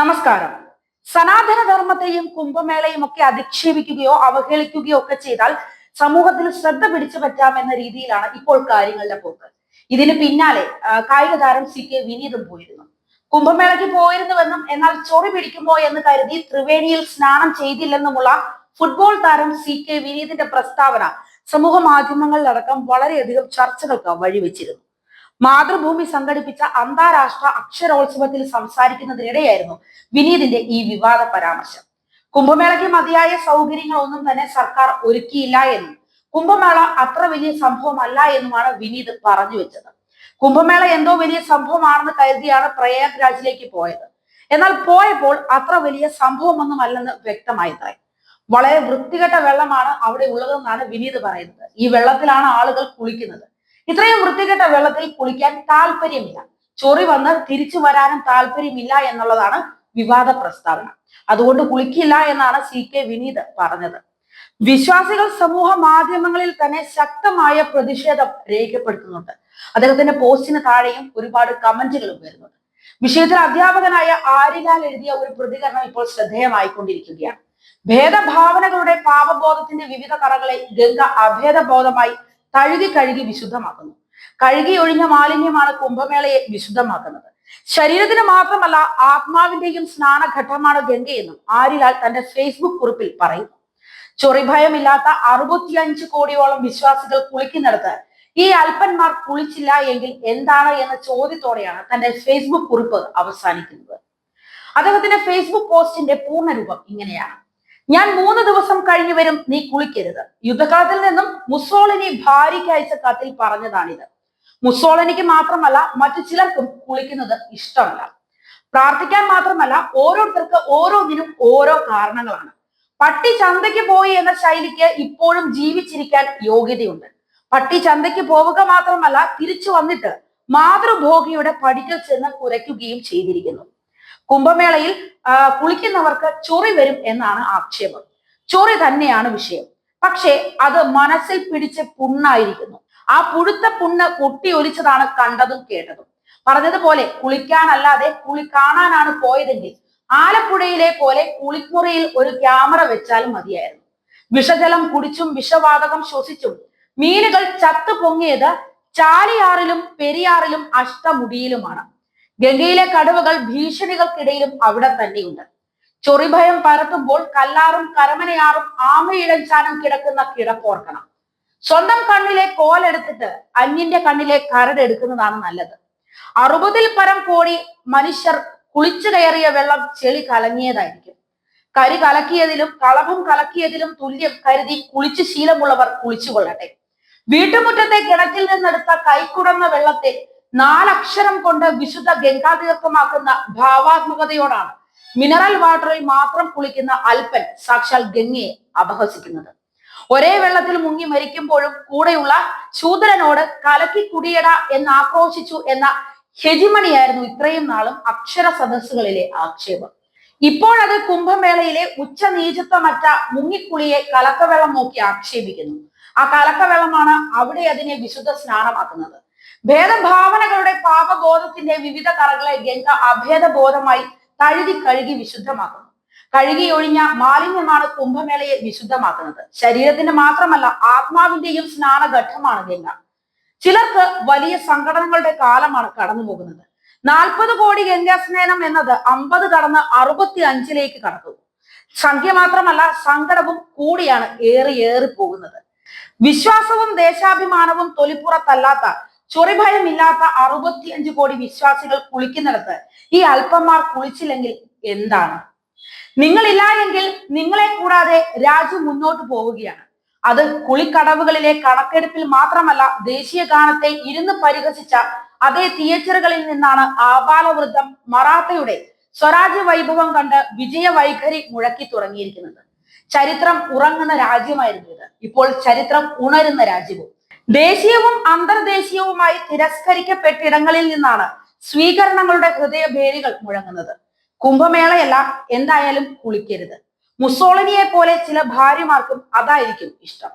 നമസ്കാരം. സനാതനധർമ്മത്തെയും കുംഭമേളയും ഒക്കെ അധിക്ഷേപിക്കുകയോ അവഹേളിക്കുകയോ ഒക്കെ ചെയ്താൽ സമൂഹത്തിൽ ശ്രദ്ധ പിടിച്ചു പറ്റാമെന്ന രീതിയിലാണ് ഇപ്പോൾ കാര്യങ്ങളുടെ പോക്ക്. ഇതിന് പിന്നാലെ കായിക താരം സി കെ വിനീതും പോയിരുന്നു. കുംഭമേളയ്ക്ക് പോയിരുന്നുവെന്നും എന്നാൽ ചൊറി പിടിക്കുമോ എന്ന് കരുതി ത്രിവേണിയിൽ സ്നാനം ചെയ്തില്ലെന്നുമുള്ള ഫുട്ബോൾ താരം സി കെ വിനീതിന്റെ പ്രസ്താവന സമൂഹ മാധ്യമങ്ങളിലടക്കം വളരെയധികം ചർച്ചകൾക്ക് വഴിവെച്ചിരുന്നു. മാതൃഭൂമി സംഘടിപ്പിച്ച അന്താരാഷ്ട്ര അക്ഷരോത്സവത്തിൽ സംസാരിക്കുന്നതിനിടെയായിരുന്നു വിനീതിന്റെ ഈ വിവാദ പരാമർശം. കുംഭമേളയ്ക്ക് മതിയായ സൗകര്യങ്ങളൊന്നും തന്നെ സർക്കാർ ഒരുക്കിയില്ല എന്നും കുംഭമേള അത്ര വലിയ സംഭവമല്ല എന്നുമാണ് വിനീത് പറഞ്ഞു വെച്ചത്. കുംഭമേള എന്തോ വലിയ സംഭവമാണെന്ന് കരുതിയാണ് പ്രയാഗ്രാജിലേക്ക് പോയത്. എന്നാൽ പോയപ്പോൾ അത്ര വലിയ സംഭവമൊന്നും അല്ലെന്ന് വ്യക്തമായിത്രേ. വളരെ വൃത്തികെട്ട വെള്ളമാണ് അവിടെ ഉള്ളതെന്നാണ് വിനീത് പറയുന്നത്. ഈ വെള്ളത്തിലാണ് ആളുകൾ കുളിക്കുന്നത്. ഇത്രയും വൃത്തികെട്ട വെള്ളത്തിൽ കുളിക്കാൻ താല്പര്യമില്ല. ചൊറി വന്ന് തിരിച്ചു വരാനും താല്പര്യമില്ല എന്നുള്ളതാണ് വിവാദ പ്രസ്താവന. അതുകൊണ്ട് കുളിക്കില്ല എന്നാണ് സി കെ വിനീത് പറഞ്ഞത്. വിശ്വാസികൾ സമൂഹ മാധ്യമങ്ങളിൽ തന്നെ ശക്തമായ പ്രതിഷേധം രേഖപ്പെടുത്തുന്നുണ്ട്. അദ്ദേഹത്തിന്റെ പോസ്റ്റിന് താഴെയും ഒരുപാട് കമന്റുകളും വരുന്നുണ്ട്. വിഷയത്തിൽ അധ്യാപകനായ ആര്യലാൽ എഴുതിയ ഒരു പ്രതികരണം ഇപ്പോൾ ശ്രദ്ധേയമായിക്കൊണ്ടിരിക്കുകയാണ്. ഭേദഭാവനകളുടെ പാപബോധത്തിന്റെ വിവിധ കറകളെ ഗംഗ അഭേദബോധമായി തഴുകി കഴുകി വിശുദ്ധമാക്കുന്നു. കഴുകി ഒഴിഞ്ഞ മാലിന്യമാണ് കുംഭമേളയെ വിശുദ്ധമാക്കുന്നത്. ശരീരത്തിന് മാത്രമല്ല ആത്മാവിന്റെയും സ്നാനഘട്ടമാണ് ഗംഗയെന്നും ആരിലാൽ തന്റെ ഫേസ്ബുക്ക് കുറിപ്പിൽ പറയുന്നു. ചൊറിഭയമില്ലാത്ത അറുപത്തിയഞ്ച് കോടിയോളം വിശ്വാസികൾ കുളിക്കുന്നിടത്ത് ഈ അല്പന്മാർ കുളിച്ചില്ല എങ്കിൽ എന്താണ് എന്ന ചോദ്യത്തോടെയാണ് തന്റെ ഫേസ്ബുക്ക് കുറിപ്പ് അവസാനിക്കുന്നത്. അദ്ദേഹത്തിന്റെ ഫേസ്ബുക്ക് പോസ്റ്റിന്റെ പൂർണരൂപം ഇങ്ങനെയാണ്. ഞാൻ മൂന്ന് ദിവസം കഴിഞ്ഞു വരും നീ കുളിക്കരുത്. യുദ്ധകാലത്തിൽ നിന്നും മുസോളിനി ഭാര്യയ്ക്ക് അയച്ച കത്തിൽ പറഞ്ഞതാണിത്. മുസോളിനിക്ക് മാത്രമല്ല മറ്റു ചിലർക്കും കുളിക്കുന്നത് ഇഷ്ടമല്ല. പ്രാർത്ഥിക്കാൻ മാത്രമല്ല ഓരോരുത്തർക്ക് ഓരോന്നിനും ഓരോ കാരണങ്ങളാണ്. പട്ടി ചന്തയ്ക്ക് പോയി എന്ന ശൈലിക്ക് ഇപ്പോഴും ജീവിച്ചിരിക്കാൻ യോഗ്യതയുണ്ട്. പട്ടി ചന്തയ്ക്ക് പോവുക മാത്രമല്ല തിരിച്ചു വന്നിട്ട് മാതൃഭോഗിയുടെ പടിക്കൽ ചെന്ന് കുരയ്ക്കുകയും ചെയ്തിരിക്കുന്നു. കുംഭമേളയിൽ കുളിക്കുന്നവർക്ക് ചൊറി വരും എന്നാണ് ആക്ഷേപം. ചൊറി തന്നെയാണ് വിഷയം. പക്ഷേ അത് മനസ്സിൽ പിടിച്ച് പുണ്ണായിരിക്കുന്നു. ആ പുഴുത്ത പുണ്ണ് കൊട്ടി ഒലിച്ചതാണ് കണ്ടതും കേട്ടതും. പറഞ്ഞതുപോലെ കുളിക്കാനല്ലാതെ കുളി കാണാനാണ് പോയതെങ്കിൽ ആലപ്പുഴയിലെ പോലെ കുളിമുറിയിൽ ഒരു ക്യാമറ വെച്ചാലും മതിയായിരുന്നു. വിഷജലം കുടിച്ചും വിഷവാതകം ശ്വസിച്ചും മീനുകൾ ചത്തു പൊങ്ങിയത് ചാലിയാറിലും പെരിയാറിലും അഷ്ടമുടിയിലുമാണ്. ഗംഗയിലെ കടുവകൾ ഭീഷണികൾക്കിടയിലും അവിടെ തന്നെയുണ്ട്. ചൊറിഭയം പരത്തുമ്പോൾ കല്ലാറും കരമനയാറും ആമയിഴഞ്ചാനും കിടക്കുന്ന കിടപ്പോർക്കണം. സ്വന്തം കണ്ണിലെ കോലെടുത്തിട്ട് അന്യന്റെ കണ്ണിലെ കരടെടുക്കുന്നതാണ് നല്ലത്. അറുപതിൽ പരം കോടി മനുഷ്യർ കുളിച്ചു കയറിയ വെള്ളം ചെളി കലങ്ങിയതായിരിക്കും. കരി കലക്കിയതിലും കളഭം കലക്കിയതിലും തുല്യം കരുതി കുളിച്ച് ശീലമുള്ളവർ കുളിച്ചു കൊള്ളട്ടെ വീട്ടുമുറ്റത്തെ കിണറ്റിൽ നിന്നെടുത്ത കൈക്കുടന്ന വെള്ളത്തെ നാലക്ഷരം കൊണ്ട് വിശുദ്ധ ഗംഗാതീർത്ഥമാക്കുന്ന ഭാവാത്മകതയോടാണ്. മിനറൽ വാട്ടറിൽ മാത്രം കുളിക്കുന്ന അൽപ്പൻ സാക്ഷാൽ ഗംഗയെ അപഹസിക്കുന്നത്. ഒരേ വെള്ളത്തിൽ മുങ്ങി മരിക്കുമ്പോഴും കൂടെയുള്ള ശൂദ്രനോട് കലക്കി കുടിയട എന്ന് ആക്രോശിച്ചു എന്ന ഹെജിമണിയായിരുന്നു ഇത്രയും നാളും അക്ഷര സദസ്സുകളിലെ ആക്ഷേപം. ഇപ്പോഴത് കുംഭമേളയിലെ ഉച്ചനീചത്വമറ്റ മുങ്ങിക്കുളിയെ കലക്കവെള്ളം നോക്കി ആക്ഷേപിക്കുന്നു. ആ കലക്കവെള്ളമാണ് അവിടെ അതിനെ വിശുദ്ധ സ്നാനമാക്കുന്നത്. ഭേദഭാവനകളുടെ പാപബോധത്തിന്റെ വിവിധ കറകളെ ഗംഗ അഭേദബോധമായി കഴുകി കഴുകി വിശുദ്ധമാക്കുന്നു. കഴുകി ഒഴിഞ്ഞ മാലിന്യമാണ് കുംഭമേളയെ വിശുദ്ധമാക്കുന്നത്. ശരീരത്തിന്റെ മാത്രമല്ല ആത്മാവിന്റെയും സ്നാനഘട്ടമാണ് ഗംഗ. ചിലർക്ക് വലിയ സംഘടനകളുടെ കാലമാണ് കടന്നു പോകുന്നത് നാൽപ്പത് കോടി ഗംഗാ സ്നാനം എന്നത് അമ്പത് കടന്ന് അറുപത്തി അഞ്ചിലേക്ക് കടന്നു സംഖ്യ മാത്രമല്ല സങ്കടവും കൂടിയാണ് ഏറി ഏറി പോകുന്നത്. വിശ്വാസവും ദേശാഭിമാനവും തൊലിപ്പുറത്തല്ലാത്ത ചൊറിഭയമില്ലാത്ത അറുപത്തിയഞ്ച് കോടി വിശ്വാസികൾ കുളിക്കുന്നിടത്ത് ഈ അല്പന്മാർ കുളിച്ചില്ലെങ്കിൽ എന്താണ്? നിങ്ങളില്ല എങ്കിൽ നിങ്ങളെ കൂടാതെ രാജ്യം മുന്നോട്ട് പോവുകയാണ്. അത് കുളിക്കടവുകളിലെ കണക്കെടുപ്പിൽ മാത്രമല്ല ദേശീയ ഗാനത്തെ ഇരുന്ന് പരിഹസിച്ച അതേ തിയേറ്ററുകളിൽ നിന്നാണ് ആബാലവൃദ്ധം മറാത്തയുടെ സ്വരാജ്യ വൈഭവം കണ്ട് വിജയ വൈഖരി മുഴക്കി തുടങ്ങിയിരിക്കുന്നത്. ചരിത്രം ഉറങ്ങുന്ന രാജ്യമായിരുന്നു ഇത്. ഇപ്പോൾ ചരിത്രം ഉണരുന്ന രാജ്യവും ദേശീയവും അന്തർദേശീയവുമായി തിരസ്കരിക്കപ്പെട്ടിടങ്ങളിൽ നിന്നാണ് സ്വീകരണങ്ങളുടെ ഹൃദയഭേരികൾ മുഴങ്ങുന്നത്. കുംഭമേളയല്ല എന്തായാലും കുളിക്കരുത്. മുസോളിനിയെ പോലെ ചില ഭാര്യമാർക്കും അതായിരിക്കും ഇഷ്ടം.